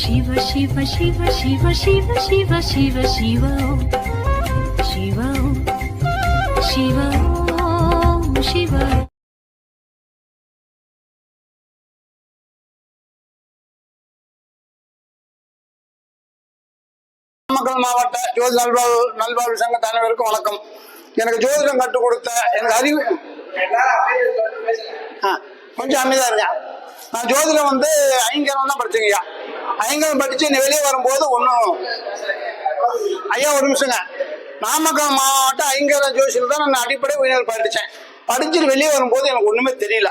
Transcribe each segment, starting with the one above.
சிவ சிவ சிவ சிவ சிவ சிவ சிவ சிவோ சிவோ சிவோ சிவோ நாமக்கல் மாவட்ட ஜோதி நல்வாழ்வு நல்வாழ்வு சங்க தலைவருக்கு வணக்கம். எனக்கு ஜோதிடம் கட்டு கொடுத்த எனக்கு அறிவு கொஞ்சம் அமைதியா இருக்கேன் நான் ஜோதிடம் வந்து ஐங்கரம் தான் படிச்சேங்கய்யா. ஐங்கரம் படிச்சு வெளியே வரும்போது ஒன்றும் ஐயா ஒரு நிமிஷங்க. நாமக்கல் மாவட்ட ஐங்கரம் ஜோசியில் தான் நான் அடிப்படை உயிரினர் படித்தேன் படிச்சுட்டு வெளியே வரும்போது எனக்கு ஒன்றுமே தெரியல.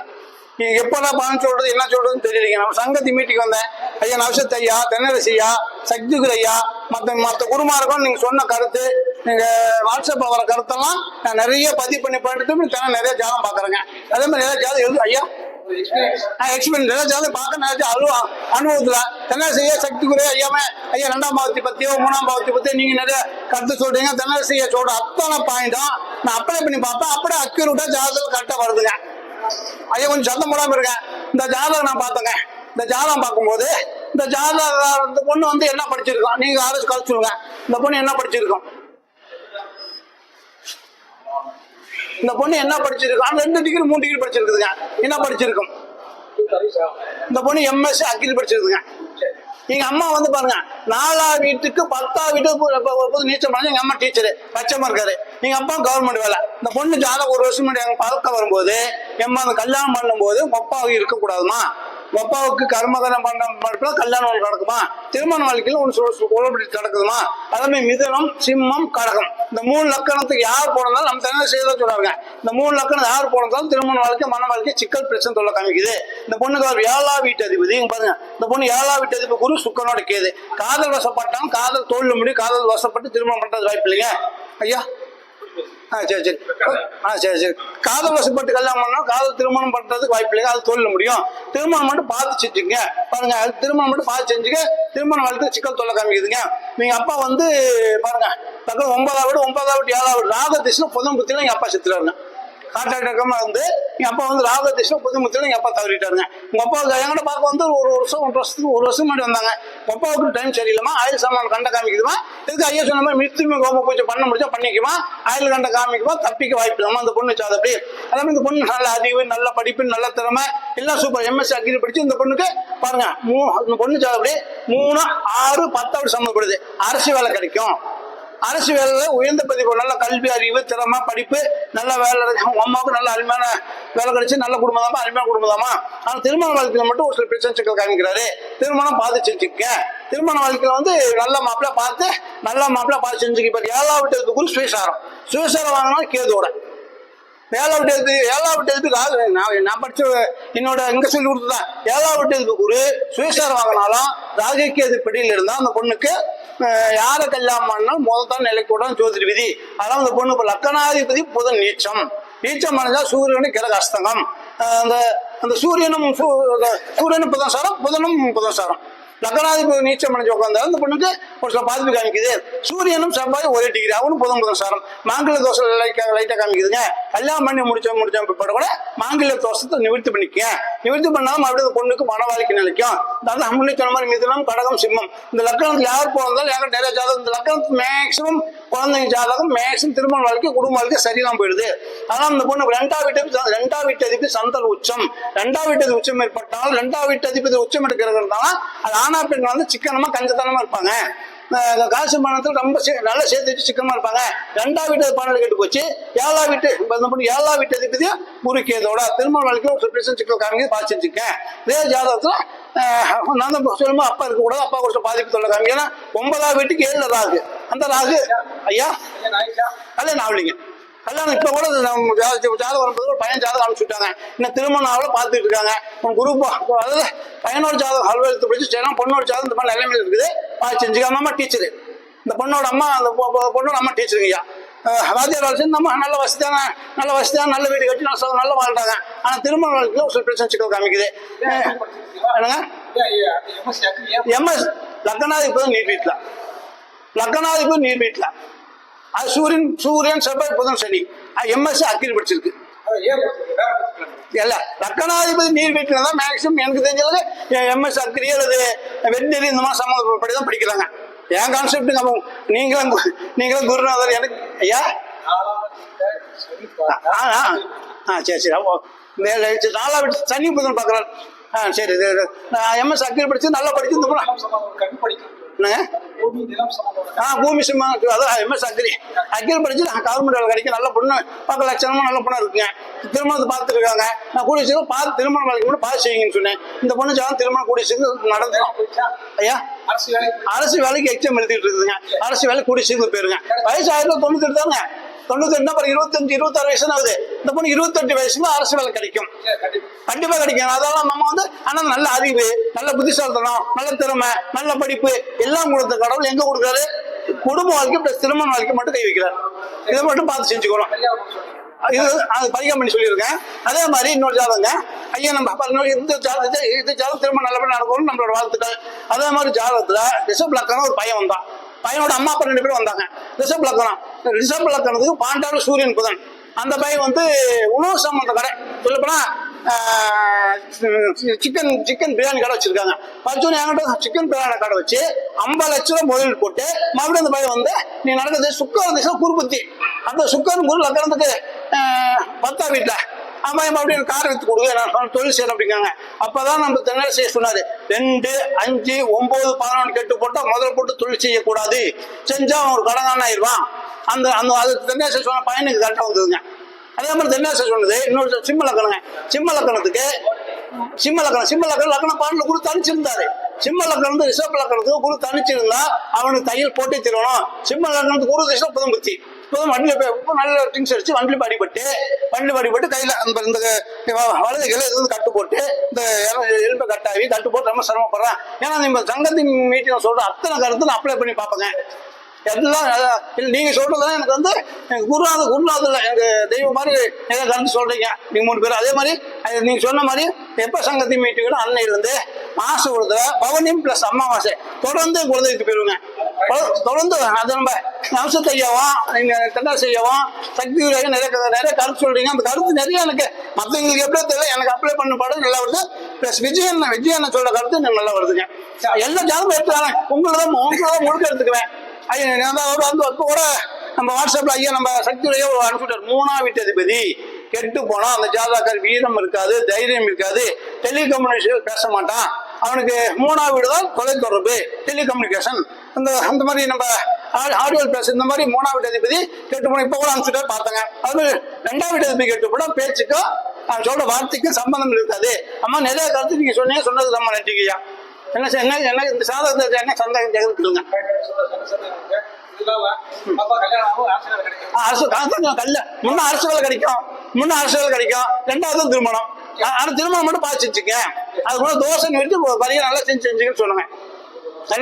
நீங்கள் எப்படா பணம் சொல்றது என்ன சொல்றதுன்னு தெரியலீங்க. நம்ம சங்கத்தி மீட்டிங் வந்தேன். ஐயா நவசத் ஐயா தென்னரசி ஐயா சக்திகுரு ஐயா மற்ற மற்ற குருமாருக்கும் நீங்கள் சொன்ன கருத்து நீங்கள் வாட்ஸ்அப்பில் வர கருத்தெல்லாம் நான் நிறைய பதிவு பண்ணி பண்ணிட்டு தினம் நிறைய ஜாதம் பார்க்குறேங்க. அதே மாதிரி நிறைய ஜாதம் எழுது ஐயா? எக்ஸ்பீரியன்ஸ் நிறைய ஜாதகம் பார்க்க நிறைய அனுபவம் அனுபவத்தில். தென்னரசி சக்தி சக்திகுரு ஐயாமே ஐயா ரெண்டாம் பாவத்தை பத்தியோ மூணாம் பாவத்தை பத்தியோ நீங்கள் நிறைய கருத்து சொல்கிறீங்க தென்னரசி ஐயா அத்தனை பாயிண்ட்டும் நான் அப்ளை பண்ணி பார்ப்பேன் அப்படியே அக்யூரேட்டா ஜாதகம் கரெக்டாக வருதுங்க. ஐயா கொஞ்சம் சத்தம் போடாமல் இருக்கேன் இந்த ஜாதகம் நான் பார்த்தேங்க. இந்த ஜாதகம் பார்க்கும்போது இந்த ஜாதகம் இந்த பொண்ணு வந்து என்ன படிச்சிருக்கோம் நீங்கள் அரசு கழிச்சு சொல்லுங்க. இந்த பொண்ணு என்ன படிச்சிருக்கோம் இந்த பொண்ணு என்ன படிச்சிருக்கான் ரெண்டு டிகிரி மூணு டிகிரி படிச்சிருக்குதுங்க. என்ன படிச்சிருக்கும்? இந்த பொண்ணு எம்எஸ் அக்கில் படிச்சிருக்குங்க எங்க அம்மா வந்து பாருங்க நாலா வீட்டுக்கு பத்தா வீட்டுக்கு நீச்சல் பண்ணி எங்க அம்மா டீச்சரு பச்சைமா இருக்காரு எங்க அப்பா கவர்மெண்ட் வேலை. இந்த பொண்ணு ஜாதகம் ஒரு வருஷம் முன்னாடி பழக்கம் வரும்போது எம்மா அந்த கல்யாணம் பண்ணும்போது போது அப்பாவுக்கு இருக்கக்கூடாதுமா? அப்பாவுக்கு கர்மகரம் பண்ண கல்யாண கல்யாணம் நடக்குமா? திருமண வாழ்க்கையில் ஒன்று சொல்ல குழப்படி நடக்குதுமா? அதே மிதனம் சிம்மம் கடகம். இந்த மூணு லக்கணத்துக்கு யார் போனதாலும் நம்ம தனியாக செய்த சொல்றாங்க இந்த மூணு லக்கணம் யார் போனதாலும் திருமண வாழ்க்கை மன வாழ்க்கை சிக்கல் பிரச்சனை தொல்லை காமிக்குது. இந்த பொண்ணுக்கு அவர் ஏழா வீட்டு அதிபதி. பாருங்க. இந்த பொண்ணு ஏழா வீட்டு அதிபதி குரு சுக்கனோட கேது. காதல் வசப்பட்டாலும் காதல் தோல்ல முடியும். காதல் வசப்பட்டு திருமணம் பண்றது வாய்ப்பு இல்லைங்க ஐயா ஆ சரி சரி. ஆ சரி சரி. காதல் வசப்பட்டு கல்யாணம் பண்ணால் காதல் திருமணம் பண்ணுறதுக்கு வாய்ப்பு இல்லையா? அது தொழில் முடியும். திருமணம் மட்டும் பார்த்து செஞ்சுங்க பாருங்க அது திருமணம் மட்டும் பார்த்து செஞ்சுங்க திருமணம் வளர்த்து சிக்கல் தொல்லை காமிக்குதுங்க. நீங்கள் அப்பா வந்து பாருங்க பக்கம் ஒன்பதாவது ஒன்பதாவது ஏழாவது ராக திசை புதன் புத்தியில எங்கள் அப்பா செத்துறாருங்க. ஹார்ட் அட்டாக்கமா வந்து எங்கள் அப்பா வந்து ராக திசையில எங்கள் அப்பா தவறிட்டாருங்க. உங்கள் அப்பா என்கிட்ட பார்க்க வந்து ஒரு வருஷம் ஒன்று வருஷத்துக்கு ஒரு வருஷம் முன்னாடி வந்தாங்க. உங்கள் அப்பாவுக்கு டைம் சரியில்லாமா ஆயில் சாமான் கண்ட காமிக்குதுமா இதுக்கு ஐயா சொன்ன மாதிரி மிருத்துமே கோப பூஜை பண்ண முடிச்சா பண்ணிக்குமா? ஆயில் கண்ட காமிக்குமா? தப்பிக்க வாய்ப்பு இல்லாமல் அந்த பொண்ணு சாது அப்படி அதே இந்த பொண்ணு நல்ல அறிவு நல்ல படிப்பு நல்ல திறமை எல்லாம் சூப்பர் எம்எஸ்சி அக்ரி படிச்சு இந்த பொண்ணுக்கு பாருங்க மூ இந்த பொண்ணு சாதப்படி மூணு ஆறு பத்தாவது சம்மந்தப்படுது அரசு வேலை கிடைக்கும். அரசு வேலையில உயர்ந்த பதிவு நல்ல கல்வி அறிவு திறமா படிப்பு நல்ல வேலை அவங்க அம்மாவுக்கு நல்ல அருமையான வேலை கிடைச்சு நல்ல குடும்பம் தாமா அருமையான குடும்பம் தாமா ஆனா திருமண வாழ்க்கையில மட்டும் ஒரு சில பிரச்சனை சிக்கல் காமிக்கிறாரு. திருமணம் பார்த்து செஞ்சுக்க திருமண வாழ்க்கையில வந்து நல்ல மாப்பிள்ள பார்த்து நல்ல மாப்பிள்ள பார்த்து செஞ்சுக்க இப்ப ஏழாவது விட்டதுக்கு குரு சுயசாரம். சுயசாரம் வாங்கினா கேதோட ஏழாவது விட்டதுக்கு ஏழாவது விட்டதுக்கு ஆளு நான் நான் படிச்ச என்னோட இங்க சொல்லி கொடுத்துதான் ஏழாவது விட்டதுக்கு குரு சுயசாரம் வாங்கினாலும் ராகக்கேது பிடியில் இருந்தால் அந்த பொண்ணுக்கு யாரை கல்யாணம் பண்ணாலும் முதல் தான் நிலைக்கு விதி. அதான் அந்த பொண்ணு லக்கணாதிபதி புதன் நீச்சம். நீச்சம் அடைஞ்சா சூரியனு கிழக்கு அஸ்தங்கம் அந்த அந்த சூரியனும் சூ- அந்த சூரியனும் புதன் சாரம் புதனும் புதன் சாரம். லக்னாதிபதி நீச்சம் அடைஞ்சு உட்காந்தா அந்த பொண்ணுக்கு ஒரு சில பாதிப்பு காமிக்குது. சூரியனும் செவ்வாய் ஒரே டிகிரி. அவனும் புதன் புதன் சாரம். மாங்கல்ய தோசை லைட்டாக லைட்டாக காமிக்குதுங்க. கல்யாணம் பண்ணி முடிச்ச முடிச்ச பிற்பாடு கூட மாங்கல்ய தோஷத்தை நிவர்த்தி பண்ணிக்க நிவர்த்தி பண்ணாலும் மறுபடியும் அந்த பொண்ணுக்கு மன வாழ்க்கை நிலைக்கும். அதாவது முன்னே சொன்ன மாதிரி மிதுனம் கடகம் சிம்மம். இந்த லக்கணத்தில் யார் போனதாலும் யாரும் நிறைய ஜாதகம் இந்த லக்கணத்துக்கு மேக்சிமம் குழந்தைங்க ஜாதகம் மேக்சிமம் திருமண வாழ்க்கை குடும்ப வாழ்க்கை சரியில்லாம போயிடுது. ஆனால் அந்த பொண்ணு ரெண்டாம் வீட்டு ரெண்டாம் வீட்டு அதிபதி சந்தல் உச்சம். ரெண்டாம் வீட்டு உச்சம் ஏற்பட்டால் ரெண்டாம் வீட்டு அதிபதி உச்சம் எடுக்கிறதுனால அது ஆனா பெண் வந்து சிக்கனமா கஞ்சத்தனமா இருப்பாங்க. காசு பணத்தில் ரொம்ப நல்லா சேர்த்து வச்சு சிக்கனமா இருப்பாங்க. ரெண்டாம் வீட்டு பணம் கெட்டு போச்சு. ஏழாம் வீட்டு ஏழாம் வீட்டு அதிபதி குறுக்கியதோட திருமண வாழ்க்கையில் ஒரு பிரச்சனை சிக்கல் காமிக்க பார்த்து வச்சுருக்கேன் இதே ஜாதகத்துல நான் தான் சொல்லுமா அப்பா இருக்கக்கூடாது அப்பா கொஞ்சம் பாதிப்பு தொல்லை காமிக்க ஏன்னா ஒன்பதாம் வீட்டுக்கு ஏழுல ராகு. அந்த ராகு ஐயா? கல்யாணம் ஆகலைங்க கல்யாணம் இப்ப கூட நம்ம ஜாதகம் வரும்போது பையன் ஜாதகம் அனுப்பிச்சுட்டாங்க இன்னும் திருமணம் ஆகல பார்த்துட்டு இருக்காங்க. உன் குரூப் அதாவது பையனோட ஜாதகம் ஹல்வா எடுத்து பிடிச்சி செய்யலாம் பொண்ணோட ஜாதகம் இந்த மாதிரி நிலைமையில் இருக்குது. பார்த்து செஞ்சுக்காம டீச்சரு இந்த பொண்ணோட அம்மா அந்த பொ- பொண்ணோட அம்மா டீச்சருங்க ஐயா. வாத்தியார் வேலை செஞ்சு நம்ம நல்ல வசதியான நல்ல வசதியான நல்ல வீடு கட்டி நான் நல்ல வாழ்றாங்க. ஆனா திருமண வாழ்க்கையில் ஒரு சில பிரச்சனை சிக்கல் காமிக்குது. என்னங்க? எம்எஸ் லக்னாதிபதி நீர் வீட்டில். லக்னாதிபதி நீர் வீட்டில். அது சூரியன் சூரியன் செவ்வாய் புதன் சனி. எம்எஸ்சி அக்கில் படிச்சிருக்கு. இல்ல லக்கணாதிபதி நீர் வீட்டில் தான் மேக்சிமம் எனக்கு தெரிஞ்சது எம்எஸ் அக்ரி அல்லது வெட்னரி இந்த மாதிரி சம்மந்தப்படி தான் படிக்கிறாங்க. என் கான்செப்ட் நம்ம நீங்களும் நீங்களும் குருநாதர் எனக்கு ஐயா? ஆ ஆ ஆ சரி சரி மேலே சரி, நாலா விட்டு சனி புதன் பார்க்குறாரு. ஆ சரி நான் எம்எஸ் அக்ரி படிச்சு நல்லா படிச்சு இந்த முறை ஆ பூமி சிம்மா அதான் எம்எஸ் அக்ரி. அக்ரி படிச்சு நான் கவர்மெண்ட் வேலை கிடைக்கும் நல்ல பொண்ணு பார்க்க லட்சணமா நல்ல பொண்ணா இருக்குங்க திருமணத்தை பார்த்துருக்காங்க நான் கூடிய சீக்கிரம் பார்த்து திருமணம் வேலைக்கு மட்டும் பார்த்து செய்யுங்கன்னு சொன்னேன். இந்த பொண்ணு ஜாதகம் திருமணம் கூடிய சீக்கிரம் நடந்துடும் ஐயா அரசு வேலைக்கு எக்ஸாம் எழுதிட்டு இருக்குதுங்க. அரசு வேலை கூடிய சீக்கிரம் போயிருங்க. வயசு ஆயிரத்தி தொண்ணூத்தி தாங்க. தொண்ணூத்தி எட்டு அப்புறம் இருபத்தஞ்சு இருபத்தாறு வயசு ஆகுது இந்த பொண்ணு இருபத்தெட்டு வயசுல அரசு வேலை கிடைக்கும். கண்டிப்பா. கிடைக்கும். அதெல்லாம் நம்ம வந்து ஆனா நல்ல அறிவு நல்ல புத்திசாலித்தனம் நல்ல திறமை நல்ல படிப்பு எல்லாம் கொடுத்த கடவுள் எங்க கொடுக்குறாரு? குடும்ப வாழ்க்கை பிளஸ் திருமண வாழ்க்கை மட்டும் கை வைக்கிறார். இதை மட்டும் பார்த்து செஞ்சுக்கிறோம் இது அது பரிகாரம் பண்ணி சொல்லியிருக்கேன். அதே மாதிரி இன்னொரு ஜாதகங்க ஐயா நம்ம அப்ப இன்னொரு இந்த ஜாதகத்தை இந்த ஜாதகம் திரும்ப நல்லபடியா நடக்கணும்னு நம்மளோட வாழ்த்துக்கள். அதே மாதிரி ஜாதகத்துல ரிஷப் ஒரு பையன் வந்தான் பையனோட அம்மா அப்பா ரெண்டு பேரும் வந்தாங்க. ரிஷப் லக்கணம். ரிஷப் லக்கணத்துக்கு பாண்டாடு சூரியன் புதன். அந்த பையன் வந்து உணவு சம்பந்த கடை. சொல்லப்போனா சிக்கன் சிக்கன் பிரியாணி கடை வச்சிருக்காங்க. பச்சோனி என்கிட்ட சிக்கன் பிரியாணி கடை வச்சு ஐம்பது லட்ச ரூபா முதலீடு போட்டு மறுபடியும் அந்த பையன் வந்து நீ நடக்குது சுக்கரம் திசை குருபத்தி. அந்த சுக்கரன் குரு லக்கணத்துக்கு பத்தா வீட்டில் ஆமா மறுபடியும் கார் எடுத்து கொடுங்க நான் தொழில் செய்யணும் அப்படிங்காங்க அப்பதான் நம்ம தென்னரசு செய்ய சொன்னாரு ரெண்டு அஞ்சு ஒன்பது பதினொன்று கெட்டு போட்டா முதல்ல போட்டு தொழில் செய்யக்கூடாது. செஞ்சா அவன் ஒரு கடனான ஆயிடுவான். அந்த அந்த அது தென்னரசு சொன்ன பையனுக்கு கரெக்டாக வந்ததுங்க. அதே மாதிரி தென்னரசு சொன்னது இன்னொரு சிம்ம லக்கணங்க. சிம்ம லக்கணத்துக்கு சிம்ம லக்கணம் சிம்ம லக்கணம் லக்கண பாடல குரு தனிச்சிருந்தாரு சிம்ம லக்கணம் வந்து ரிஷப் லக்கணத்துக்கு குரு தனிச்சிருந்தா அவனுக்கு தையல் போட்டே தருவணும் சிம்ம லக்கணத்துக்கு குரு ரிஷப் புதம்புத்தி வண்டியில போய் நல்ல திங்ஸ் அடிச்சு வண்டியில பாடிப்பட்டு வண்டியில் பாடிப்பட்டு கையில அந்த இந்த வ- வலது கையில இது வந்து கட்டு போட்டு இந்த எல- எலும்பை கட்டாகி கட்டு போட்டு ரொம்ப சிரமப்படுறேன். ஏன்னா நம்ம சங்கத்தின் மீட்டிங் சொல்ற அத்தனை கருத்து நான் அப்ளை பண்ணி பார்ப்பேங்க. எல்லாம் இல்லை நீங்கள் நீங்க சொல்றதுதான் எனக்கு வந்து எனக்கு குருநாத இல்லை எனக்கு தெய்வம் மாதிரி நிறைய கலந்து சொல்றீங்க. நீங்க மூணு பேரும். அதே மாதிரி நீங்கள் நீங்க சொன்ன மாதிரி எப்ப சங்கத்தி மீட்டிங் அன்னையிலேருந்து மாதம் கொடுத்த பவனி ப்ளஸ் பிளஸ் அமாவாசை தொடர்ந்து குழந்தைக்கு போயிருவாங்க தொடர்ந்து அதை நம்ம அம்சத்தை ஐயாவும் நீங்கள் தென்னாசி ஐயாவும் சக்தி உரையாக நிறைய நிறைய கருத்து சொல்கிறீங்க அந்த கருத்து நிறைய எனக்கு மற்றவங்களுக்கு எப்படி தெரியல எனக்கு அப்ளை பண்ண பாடம் நல்லா வருது. ப்ளஸ் விஜயன் விஜயன் சொல்ல கருத்து எனக்கு நல்லா வருதுங்க. எல்லா ஜாதகம் எடுத்துக்கலாம் உங்களை தான் உங்களை தான் முழுக்க எடுத்துக்குவேன். ஐயா நான் தான் அவர் வந்து கூட நம்ம வாட்ஸ்அப்பில் ஐயா நம்ம சக்தியுடைய ஒரு அனுப்பிட்டார் மூணாம் வீட்டு அதிபதி. கெட்டு போனால் அந்த ஜாதகர் வீரம் இருக்காது தைரியம் இருக்காது. டெலிகம்யூனிகேஷன் பேச மாட்டான். அவனுக்கு மூணாம் வீடு தான் தொலைத்தொடர்பு. டெலிகம்யூனிகேஷன் அந்த அந்த மாதிரி நம்ம ஆடுவல் பேச இந்த மாதிரி மூணாம் வீட்டு அதிபதி கேட்டு போன இப்போ கூட அனுப்பிச்சுட்டு பார்த்தாங்க. அது மாதிரி ரெண்டாம் வீட்டு அதிபதி கேட்டு கூட பேச்சுக்கும் நான் சொல்ற வார்த்தைக்கும் சம்பந்தம் இருக்காது. அம்மா நிறைய கருத்து நீங்க சொன்னீங்க சொன்னது நம்ம நன்றிங்கய்யா என்ன என்ன என்ன இந்த சாதகத்தை என்ன சந்தேகம் கேட்குறதுங்க அரசு காசு கல்ல முன்ன அரசு வேலை கிடைக்கும் முன்ன அரசு வேலை கிடைக்கும் ரெண்டாவது திருமணம். ஆனால் ஆனா திருமணம் மட்டும் பார்த்து அது கூட தோசை நிறுத்தி பரிகாரம் நல்லா செஞ்சு செஞ்சுக்கன்னு சொன்னாங்க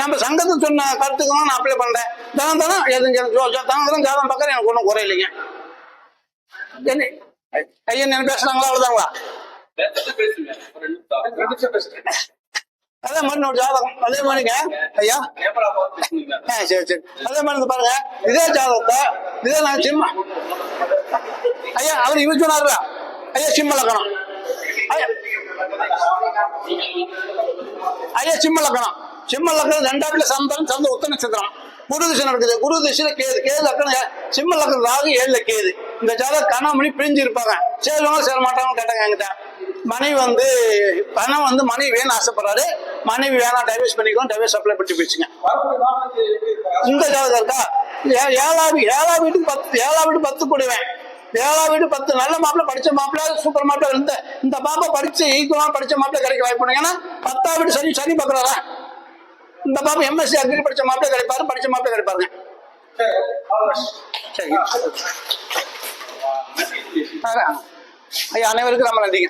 நம்ம சங்கத்துக்கு சொன்ன கருத்துக்கு தான் நான் அப்ளை பண்றேன் தானம் தானே எதுவும் எனக்கு ஜாதகம் பார்க்கறேன். எனக்கு ஒன்றும் குறை இல்லைங்க. என்ன ஐயா என்ன பேசுறாங்களா அவ்வளோதாங்களா அதே மாதிரி ஒரு ஜாதகம். அதே மாதிரிங்க ஐயா. ஆ சரி சரி. அதே மாதிரி பாருங்க. இதே ஜாதகத்தை இதே நான் சிம்ம ஐயா அவர் இவர் சொன்னார்ல. ஐயா சிம்ம லக்கணம் ஐயா ஐயா சிம்ம லக்கணம் சிம்ம லக்னம் ரெண்டாவது சந்தனம் சந்த உத்த நட்சத்திரம் குரு திசை நடக்குது. குரு திசையில கேது. கேது லக்னம் சிம்ம லக்கணம் ராகு ஏழுல கேது. இந்த ஜாதக கணவன் பிரிஞ்சு இருப்பாங்க சேருவாங்க சேர மாட்டாங்க கேட்டாங்க என்கிட்ட. மனைவி வந்து பணம் வந்து மனைவி வேணும் ஆசைப்படுறாரு. மனைவி வேணாம் டைவர்ஸ் பண்ணிக்கோ டைவர்ஸ் அப்ளை பண்ணி போச்சுங்க இந்த ஜாதகம் இருக்கா? ஏ- ஏழாம் வீ- ஏழாம் வீட்டுக்கு பத்து ஏழாம் வீடு பத்து போடுவேன். ஏழாம் வீடு பத்து நல்ல மாப்பிள்ள படிச்ச மாப்பிள்ள சூப்பர் மாப்பிள்ள. இந்த இந்த பாப்பா படிச்சு ஈக்குவலா படிச்ச மாப்பிள்ள கிடைக்க வாய்ப்பு ஏன்னா பத்தாம் வீடு சரி சரி பாக்குறாரா இந்த பாப்பா எம்எஸ்சி அக்ரி படிச்ச மாப்பிள்ள கிடைப்பாரு படிச்ச மாப்பிள்ள கிடைப்பாருங்க சரி ஐயா அனைவருக்கும் ரொம்ப நன்றிங்க.